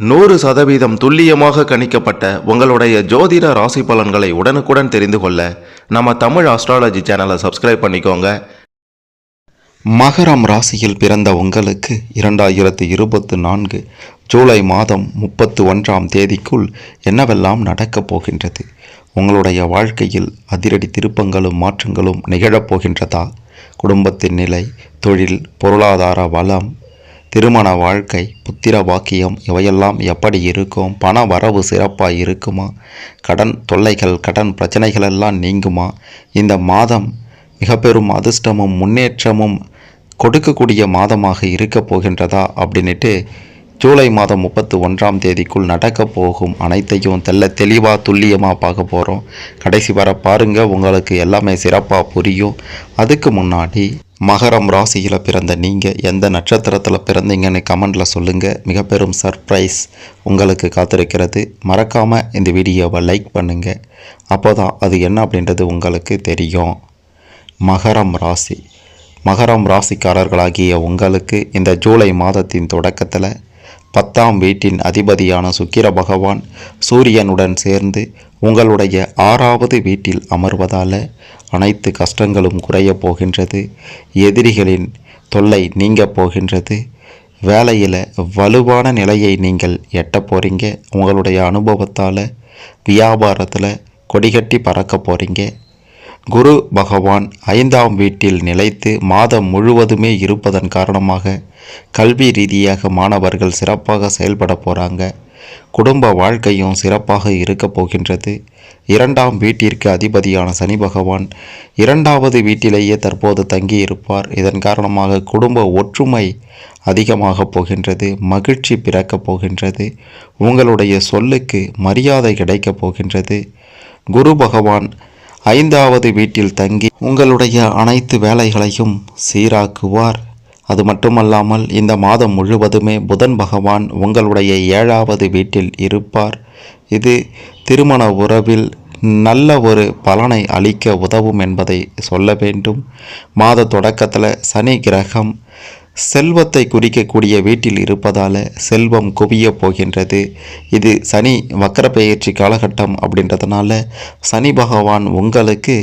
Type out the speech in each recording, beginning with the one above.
நூறு சதவீதம் துல்லியமாக கணிக்கப்பட்ட உங்களுடைய ஜோதிட ராசி பலன்களை உடனுக்குடன் தெரிந்து கொள்ள நம்ம தமிழ் ஆஸ்ட்ராலஜி சேனலை சப்ஸ்கிரைப் பண்ணிக்கோங்க. மகரம் ராசியில் பிறந்த உங்களுக்கு இரண்டாயிரத்து இருபத்து நான்கு ஜூலை மாதம் முப்பத்து ஒன்றாம் தேதிக்குள் என்னவெல்லாம் நடக்கப் போகின்றது? உங்களுடைய வாழ்க்கையில் அதிரடி திருப்பங்களும் மாற்றங்களும் நிகழப் போகின்றதா? குடும்பத்தின் நிலை தொழில் பொருளாதார வளம் திருமண வாழ்க்கை புத்திர பாக்கியம் இவையெல்லாம் எப்படி இருக்கும்? பண வரவு சிறப்பாக இருக்குமா? கடன் தொல்லைகள் கடன் பிரச்சனைகள் எல்லாம் நீங்குமா? இந்த மாதம் மிக பெரும் அதிர்ஷ்டமும் முன்னேற்றமும் கொடுக்கக்கூடிய மாதமாக இருக்க போகின்றதா? அப்படின்ட்டு ஜூலை மாதம் முப்பத்து ஒன்றாம் தேதிக்குள் நடக்கப் போகும் அனைத்தையும் தெல்ல தெளிவாக துல்லியமாக பார்க்க போகிறோம் கடைசி வர பாருங்கள் உங்களுக்கு எல்லாமே சிறப்பாக புரியும். அதுக்கு முன்னாடி மகரம் ராசியில் பிறந்த நீங்கள் எந்த நட்சத்திரத்தில் பிறந்தீங்கன்னு கமெண்டில் சொல்லுங்கள் மிக பெரும் சர்ப்ரைஸ் உங்களுக்கு காத்திருக்கிறது. மறக்காமல் இந்த வீடியோவை லைக் பண்ணுங்கள் அப்போ தான் அது என்ன அப்படின்றது உங்களுக்கு தெரியும். மகரம் ராசி. மகரம் ராசிக்காரர்களாகிய உங்களுக்கு இந்த ஜூலை மாதத்தின் தொடக்கத்தில் பத்தாம் வீட்டின் அதிபதியான சுக்கிர பகவான் சூரியனுடன் சேர்ந்து உங்களுடைய ஆறாவது வீட்டில் அமர்வதால் அனைத்து கஷ்டங்களும் குறையப் போகின்றது. எதிரிகளின் தொல்லை நீங்கப் போகின்றது. வேலையில் வலுவான நிலையை நீங்கள் எட்ட போகிறீங்க உங்களுடைய அனுபவத்தால் வியாபாரத்தில் கொடிகட்டி பறக்க போகிறீங்க குரு பகவான் ஐந்தாம் வீட்டில் நிலைத்து மாதம் முழுவதுமே இருப்பதன் காரணமாக கல்வி ரீதியாக மாணவர்கள் சிறப்பாக செயல்பட போகிறாங்க குடும்ப வாழ்க்கையும் சிறப்பாக இருக்க போகின்றது. இரண்டாம் வீட்டிற்கு அதிபதியான சனி பகவான் இரண்டாவது வீட்டிலேயே தற்போது தங்கி இருப்பார் இதன் காரணமாக குடும்ப ஒற்றுமை அதிகமாக போகின்றது மகிழ்ச்சி பிறக்கப் போகின்றது உங்களுடைய சொல்லுக்கு மரியாதை கிடைக்கப் போகின்றது. குரு பகவான் ஐந்தாவது வீட்டில் தங்கி உங்களுடைய அனைத்து வேலைகளையும் சீராக்குவார். அது மட்டுமல்லாமல் இந்த மாதம் முழுவதுமே புதன் பகவான் உங்களுடைய ஏழாவது வீட்டில் இருப்பார். இது திருமண உறவில் நல்ல ஒரு பலனை அளிக்க உதவும் என்பதை சொல்ல வேண்டும். மாத தொடக்கத்தில் சனி கிரகம் செல்வத்தை குறிக்கக்கூடிய வீட்டில் இருப்பதால் செல்வம் குவிய போகின்றது. இது சனி வக்கர பெயர்ச்சி காலகட்டம் அப்படின்றதுனால சனி பகவான் உங்களுக்கு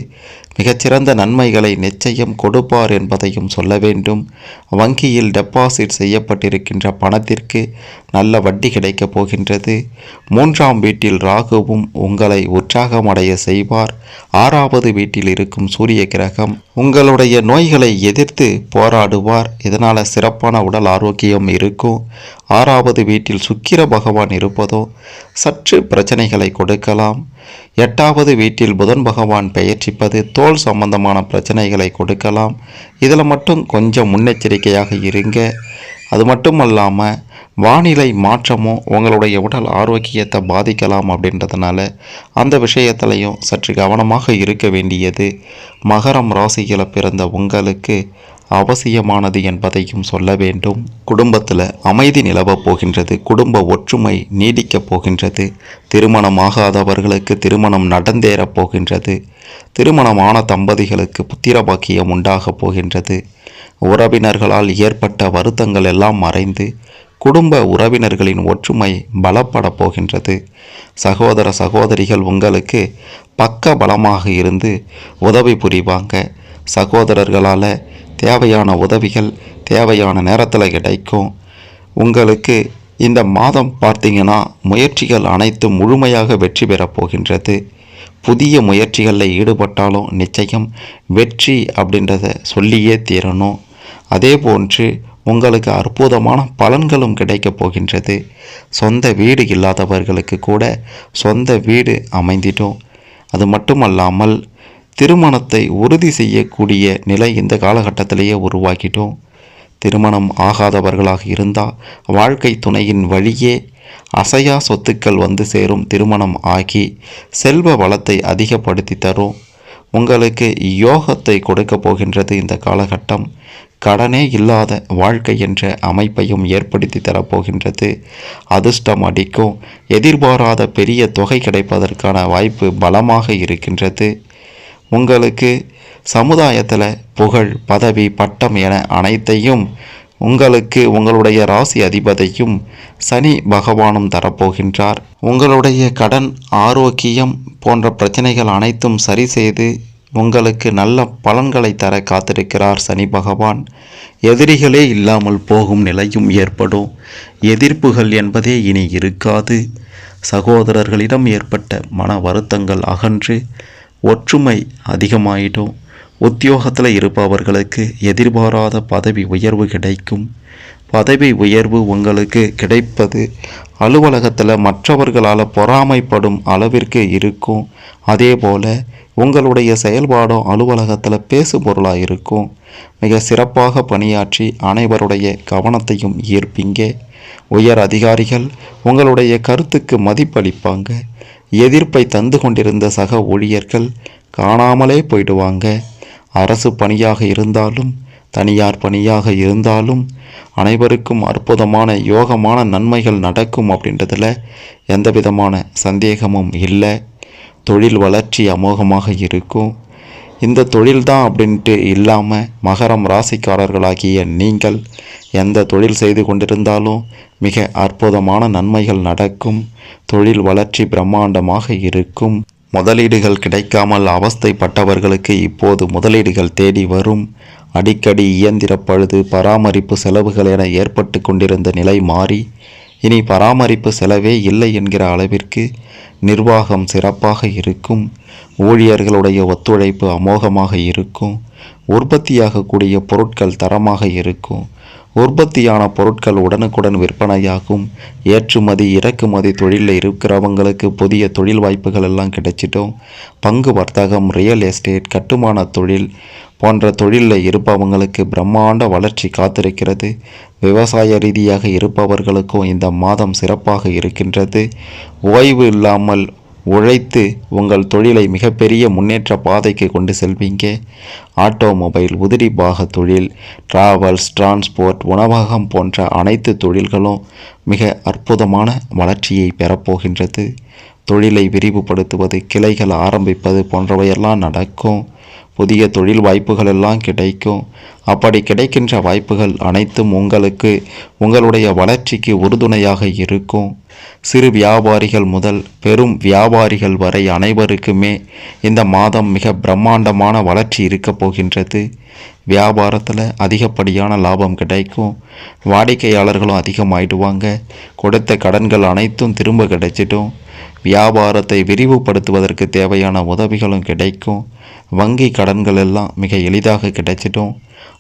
மிகச்சிறந்த நன்மைகளை நிச்சயம் கொடுப்பார் என்பதையும் சொல்ல வேண்டும். வங்கியில் டெபாசிட் செய்யப்பட்டிருக்கின்ற பணத்திற்கு நல்ல வட்டி கிடைக்கப் போகின்றது. மூன்றாம் வீட்டில் ராகுவும் உங்களை உற்சாகமடைய செய்வார். ஆறாவது வீட்டில் இருக்கும் சூரிய கிரகம் உங்களுடைய நோய்களை எதிர்த்து போராடுவார். இதனால் சிறப்பான உடல் ஆரோக்கியம் இருக்கும். ஆறாவது வீட்டில் சுக்கிர பகவான் இருப்பதோ சற்று பிரச்சனைகளை கொடுக்கலாம். எட்டாவது வீட்டில் புதன் பகவான் பெயர்ச்சிப்பது தோல் சம்பந்தமான பிரச்சனைகளை கொடுக்கலாம். இதில் மட்டும் கொஞ்சம் முன்னெச்சரிக்கையாக இருங்க. அது மட்டும் அல்லாமல் வானிலை மாற்றமும் உங்களுடைய உடல் ஆரோக்கியத்தை பாதிக்கலாம் அப்படின்றதுனால அந்த விஷயத்திலையும் சற்று கவனமாக இருக்க வேண்டியது. மகரம் ராசியில் பிறந்த உங்களுக்கு அவசியமானது என்பதையும் சொல்ல வேண்டும். குடும்பத்தில் அமைதி நிலவப் போகின்றது குடும்ப ஒற்றுமை நீடிக்கப் போகின்றது திருமணமாகாதவர்களுக்கு திருமணம் நடந்தேறப் போகின்றது திருமணமான தம்பதிகளுக்கு புத்திரபாக்கியம் உண்டாகப் போகின்றது உறவினர்களால் ஏற்பட்ட வருத்தங்கள் எல்லாம் மறைந்து குடும்ப உறவினர்களின் ஒற்றுமை பலப்படப் போகின்றது. சகோதர சகோதரிகள் உங்களுக்கு பக்க பலமாக இருந்து உதவி புரிவாங்க. சகோதரர்களால் தேவையான உதவிகள் தேவையான நேரத்தில் கிடைக்கும். உங்களுக்கு இந்த மாதம் பார்த்தீங்கன்னா முயற்சிகள் அனைத்தும் முழுமையாக வெற்றி பெறப் போகின்றது. புதிய முயற்சிகளில் ஈடுபட்டாலும் நிச்சயம் வெற்றி அப்படின்றத சொல்லியே தீரணும். அதே போன்று உங்களுக்கு அற்புதமான பலன்களும் கிடைக்கப் போகின்றது. சொந்த வீடு இல்லாதவர்களுக்கு கூட சொந்த வீடு அமைந்திடும். அது மட்டுமல்லாமல் திருமணத்தை உறுதி செய்யக்கூடிய நிலை இந்த காலகட்டத்திலேயே உருவாக்கிட்டோம் திருமணம் ஆகாதவர்களாக இருந்தால் வாழ்க்கை துணையின் வழியே அசையா சொத்துக்கள் வந்து சேரும் திருமணம் ஆகி செல்வ வளத்தை அதிகப்படுத்தி தரும். உங்களுக்கு யோகத்தை கொடுக்க போகின்றது இந்த காலகட்டம். கடனே இல்லாத வாழ்க்கை என்ற அமைப்பையும் ஏற்படுத்தி தரப்போகின்றது அதிர்ஷ்டம் அடிக்கும். எதிர்பாராத பெரிய தொகை கிடைப்பதற்கான வாய்ப்பு பலமாக இருக்கின்றது. உங்களுக்கு சமுதாயத்தில் புகழ் பதவி பட்டம் என அனைத்தையும் உங்களுக்கு உங்களுடைய ராசி அதிபதியும் சனி பகவானும் தரப்போகின்றார். உங்களுடைய கடன் ஆரோக்கியம் போன்ற பிரச்சனைகள் அனைத்தும் சரி செய்து உங்களுக்கு நல்ல பலன்களை தர காத்திருக்கிறார் சனி பகவான். எதிரிகளே இல்லாமல் போகும் நிலையும் ஏற்படும். எதிர்ப்புகள் என்பதே இனி இருக்காது. சகோதரர்களிடம் ஏற்பட்ட மன வருத்தங்கள் அகன்று ஒற்றுமை அதிகமாயிடும் உத்தியோகத்தில் இருப்பவர்களுக்கு எதிர்பாராத பதவி உயர்வு கிடைக்கும். பதவி உயர்வு உங்களுக்கு கிடைப்பது அலுவலகத்தில் மற்றவர்களால் பொறாமைப்படும் அளவிற்கு இருக்கும். அதே போல் உங்களுடைய செயல்பாடும் அலுவலகத்தில் பேசு பொருளாக இருக்கும் மிக சிறப்பாக பணியாற்றி அனைவருடைய கவனத்தையும் ஈர்ப்பீங்க. உயர் அதிகாரிகள் உங்களுடைய கருத்துக்கு மதிப்பளிப்பாங்க. எதிர்ப்பை தந்து கொண்டிருந்த சக ஊழியர்கள் காணாமலே போயிடுவாங்க. அரசு பணியாக இருந்தாலும் தனியார் பணியாக இருந்தாலும் அனைவருக்கும் அற்புதமான யோகமான நன்மைகள் நடக்கும் அப்படின்றதுல எந்த விதமான சந்தேகமும் இல்லை. தொழில் வளர்ச்சி அமோகமாக இருக்கும். இந்த தொழில்தான் அப்படின்ட்டு இல்லாமல் மகரம் ராசிக்காரர்களாகிய நீங்கள் எந்த தொழில் செய்து கொண்டிருந்தாலும் மிக அற்புதமான நன்மைகள் நடக்கும். தொழில் வளர்ச்சி பிரம்மாண்டமாக இருக்கும். முதலீடுகள் கிடைக்காமல் அவஸ்தைப்பட்டவர்களுக்கு இப்போது முதலீடுகள் தேடி வரும். அடிக்கடி இயந்திர பழுது பராமரிப்பு செலவுகள் என ஏற்பட்டு கொண்டிருந்த நிலை மாறி இனி பராமரிப்பு செலவே இல்லை என்கிற அளவிற்கு நிர்வாகம் சிறப்பாக இருக்கும். ஊழியர்களுடைய ஒத்துழைப்பு அமோகமாக இருக்கும். உற்பத்தியாகக்கூடிய பொருட்கள் தரமாக இருக்கும். உற்பத்தியான பொருட்கள் உடனுக்குடன் விற்பனையாகும். ஏற்றுமதி இறக்குமதி தொழிலில் இருக்கிறவங்களுக்கு புதிய தொழில் வாய்ப்புகள் எல்லாம் கிடைச்சிட்டோம் பங்கு வர்த்தகம் ரியல் எஸ்டேட் கட்டுமான தொழில் போன்ற தொழிலில் இருப்பவங்களுக்கு பிரம்மாண்ட வளர்ச்சி காத்திருக்கிறது. விவசாய ரீதியாக இருப்பவர்களுக்கும் இந்த மாதம் சிறப்பாக இருக்கின்றது. ஓய்வு இல்லாமல் உழைத்து உங்கள் தொழிலை மிகப்பெரிய முன்னேற்ற பாதைக்கு கொண்டு செல்வீங்க. ஆட்டோமொபைல் உதிரி பாக தொழில் டிராவல்ஸ் டிரான்ஸ்போர்ட் உணவகம் போன்ற அனைத்து தொழில்களும் மிக அற்புதமான வளர்ச்சியை பெறப்போகின்றது. தொழிலை விரிவுபடுத்துவது கிளைகள் ஆரம்பிப்பது போன்றவையெல்லாம் நடக்கும். புதிய தொழில் வாய்ப்புகள் எல்லாம் கிடைக்கும். அப்படி கிடைக்கின்ற வாய்ப்புகள் அனைத்தும் உங்களுக்கு உங்களுடைய வளர்ச்சிக்கு உறுதுணையாக இருக்கும். சிறு வியாபாரிகள் முதல் பெரும் வியாபாரிகள் வரை அனைவருக்குமே இந்த மாதம் மிக பிரம்மாண்டமான வளர்ச்சி இருக்கப் போகின்றது. வியாபாரத்தில் அதிகப்படியான லாபம் கிடைக்கும். வாடிக்கையாளர்களும் அதிகமாயிடுவாங்க. கொடுத்த கடன்கள் அனைத்தும் திரும்ப கிடைச்சிட்டும் வியாபாரத்தை விரிவுபடுத்துவதற்கு தேவையான உதவிகளும் கிடைக்கும். வங்கி கடன்கள் எல்லாம் மிக எளிதாக கிடைச்சிட்டும்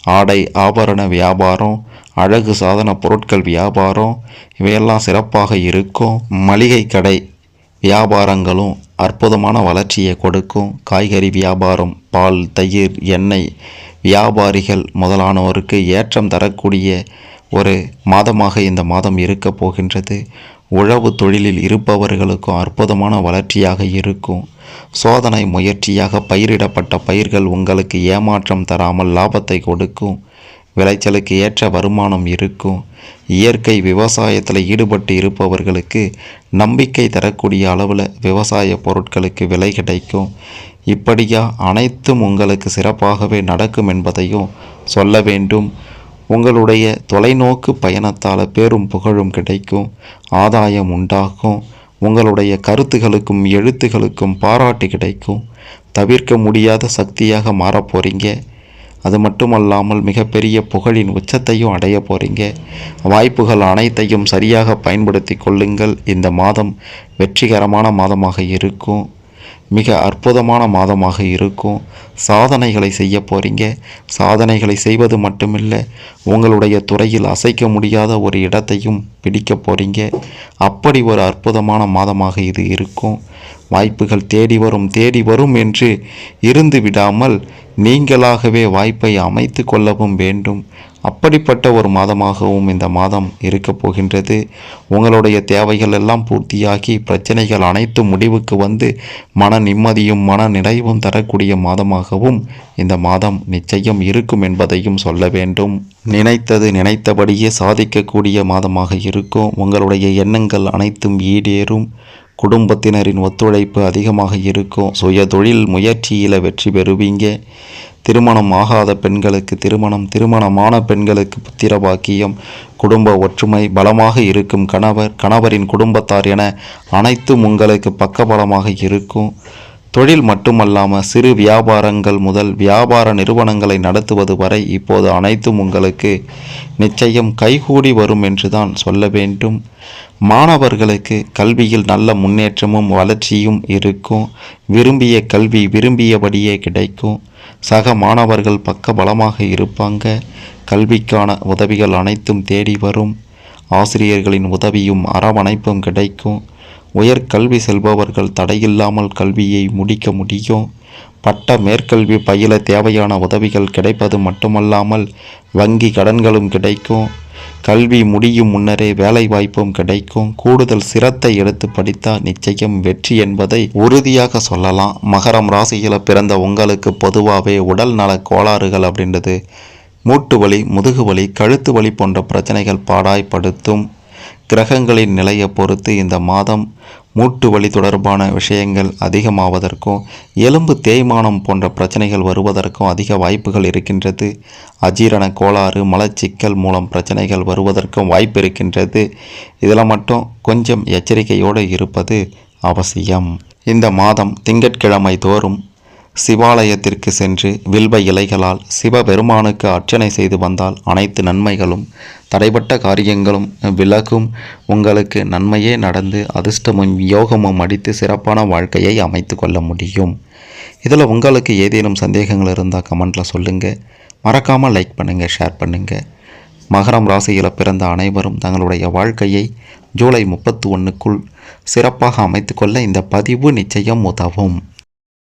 ஆடை ஆபரண வியாபாரம் அழகு சாதன பொருட்கள் வியாபாரம் இவையெல்லாம் சிறப்பாக இருக்கும். மளிகை கடை வியாபாரங்களும் அற்புதமான வளர்ச்சியை கொடுக்கும். காய்கறி வியாபாரம் பால் தயிர் எண்ணெய் வியாபாரிகள் முதலானோருக்கு ஏற்றம் தரக்கூடிய ஒரு மாதமாக இந்த மாதம் இருக்கப் போகின்றது. உழவு தொழிலில் இருப்பவர்களுக்கும் அற்புதமான வளர்ச்சியாக இருக்கும். சோதனை முயற்சியாக பயிரிடப்பட்ட பயிர்கள் உங்களுக்கு ஏமாற்றம் தராமல் லாபத்தை கொடுக்கும். விளைச்சலுக்கு ஏற்ற வருமானம் இருக்கும். இயற்கை விவசாயத்தில் ஈடுபட்டு இருப்பவர்களுக்கு நம்பிக்கை தரக்கூடிய அளவில் விவசாய பொருட்களுக்கு விலை கிடைக்கும். இப்படியா அனைத்தும் உங்களுக்கு சிறப்பாகவே நடக்கும் என்பதையும் சொல்ல வேண்டும். உங்களுடைய தொலைநோக்கு பயணத்தால் பேரும் புகழும் கிடைக்கும் ஆதாயம் உண்டாகும் உங்களுடைய கருத்துகளுக்கும் எழுத்துகளுக்கும் பாராட்டு கிடைக்கும். தவிர்க்க முடியாத சக்தியாக மாறப் போகிறீங்க அது மட்டுமல்லாமல் மிகப்பெரிய புகழின் உச்சத்தையும் அடைய போகிறீங்க வாய்ப்புகள் அனைத்தையும் சரியாக பயன்படுத்தி கொள்ளுங்கள். இந்த மாதம் வெற்றிகரமான மாதமாக இருக்கும். மிக அற்புதமான மாதமாக இருக்கும். சாதனைகளை செய்ய போகிறீங்க சாதனைகளை செய்வது மட்டுமில்லை உங்களுடைய துறையில் அசைக்க முடியாத ஒரு இடத்தையும் பிடிக்க போகிறீங்க அப்படி ஒரு அற்புதமான மாதமாக இது இருக்கும். வாய்ப்புகள் தேடி வரும் தேடி வரும் என்று இருந்து விடாமல் நீங்களாகவே வாய்ப்பை அமைத்து கொள்ளவும் வேண்டும். அப்படிப்பட்ட ஒரு மாதமாகவும் இந்த மாதம் இருக்கப் போகின்றது. உங்களுடைய தேவைகள் எல்லாம் பூர்த்தியாகி பிரச்சனைகள் அனைத்தும் முடிவுக்கு வந்து மன நிம்மதியும் மன நிறைவும் தரக்கூடிய மாதமாகவும் இந்த மாதம் நிச்சயம் இருக்கும் என்பதையும் சொல்ல வேண்டும். நினைத்தது நினைத்தபடியே சாதிக்கக்கூடிய மாதமாக இருக்கும். உங்களுடைய எண்ணங்கள் அனைத்தும் ஈடேறும். குடும்பத்தினரின் ஒத்துழைப்பு அதிகமாக இருக்கும். சுய தொழில் முயற்சியில் வெற்றி பெறுவீங்க. திருமணம் ஆகாத பெண்களுக்கு திருமணம் திருமணமான பெண்களுக்கு புத்திர பாக்கியம் குடும்ப ஒற்றுமை பலமாக இருக்கும். கணவர் கணவரின் குடும்பத்தார் என அனைத்தும் உங்களுக்கு பக்கபலமாக இருக்கும். தொழில் மட்டுமல்லாமல் சிறு வியாபாரங்கள் முதல் வியாபார நிறுவனங்களை நடத்துவது வரை இப்போது அனைத்தும் உங்களுக்கு நிச்சயம் கைகூடி வரும் என்றுதான் சொல்ல வேண்டும். மாணவர்களுக்கு கல்வியில் நல்ல முன்னேற்றமும் வளர்ச்சியும் இருக்கும். விரும்பிய கல்வி விரும்பியபடியே கிடைக்கும். சக மாணவர்கள் பக்க பலமாக இருப்பாங்க. கல்விக்கான உதவிகள் அனைத்தும் தேடி வரும். ஆசிரியர்களின் உதவியும் அரவணைப்பும் கிடைக்கும். உயர்கல்வி செல்பவர்கள் தடையில்லாமல் கல்வியை முடிக்க முடியும். பட்ட மேற்கல்வி பயில தேவையான உதவிகள் கிடைப்பது மட்டுமல்லாமல் வங்கி கடன்களும் கிடைக்கும். கல்வி முடியும் முன்னரே வேலை வாய்ப்பும் கிடைக்கும். கூடுதல் சிரத்தை எடுத்து படித்தால் நிச்சயம் வெற்றி என்பதை உறுதியாக சொல்லலாம். மகரம் ராசியில் பிறந்த உங்களுக்கு பொதுவாகவே உடல் நல கோளாறுகள் அப்படின்றது. மூட்டு வலி முதுகு வலி கழுத்து வலி போன்ற பிரச்சனைகள் பாடாய்படுத்தும் கிரகங்களின் நிலையை பொறுத்து இந்த மாதம் மூட்டு வலி தொடர்பான விஷயங்கள் அதிகமாவதற்கும் எலும்பு தேய்மானம் போன்ற பிரச்சனைகள் வருவதற்கும் அதிக வாய்ப்புகள் இருக்கின்றது. அஜீரண கோளாறு மலச்சிக்கல் மூலம் பிரச்சனைகள் வருவதற்கும் வாய்ப்பு இருக்கின்றது. இதில் மட்டும் கொஞ்சம் எச்சரிக்கையோடு இருப்பது அவசியம். இந்த மாதம் திங்கட்கிழமை தோறும் சிவாலயத்திற்கு சென்று வில்வ இலைகளால் சிவபெருமானுக்கு அர்ச்சனை செய்து வந்தால் அனைத்து நன்மைகளும் தடைப்பட்ட காரியங்களும் விலகும். உங்களுக்கு நன்மையே நடந்து அதிர்ஷ்டமும் யோகமும் அடித்து சிறப்பான வாழ்க்கையை அமைத்து கொள்ள முடியும். இதில் உங்களுக்கு ஏதேனும் சந்தேகங்கள் இருந்தால் கமெண்ட்டில் சொல்லுங்கள் மறக்காமல் லைக் பண்ணுங்கள் ஷேர் பண்ணுங்கள் மகரம் ராசியில் பிறந்த அனைவரும் தங்களுடைய வாழ்க்கையை ஜூலை முப்பத்தி ஒன்றுக்குள் சிறப்பாக அமைத்துக்கொள்ள இந்த பதிவு நிச்சயம் உதவும்.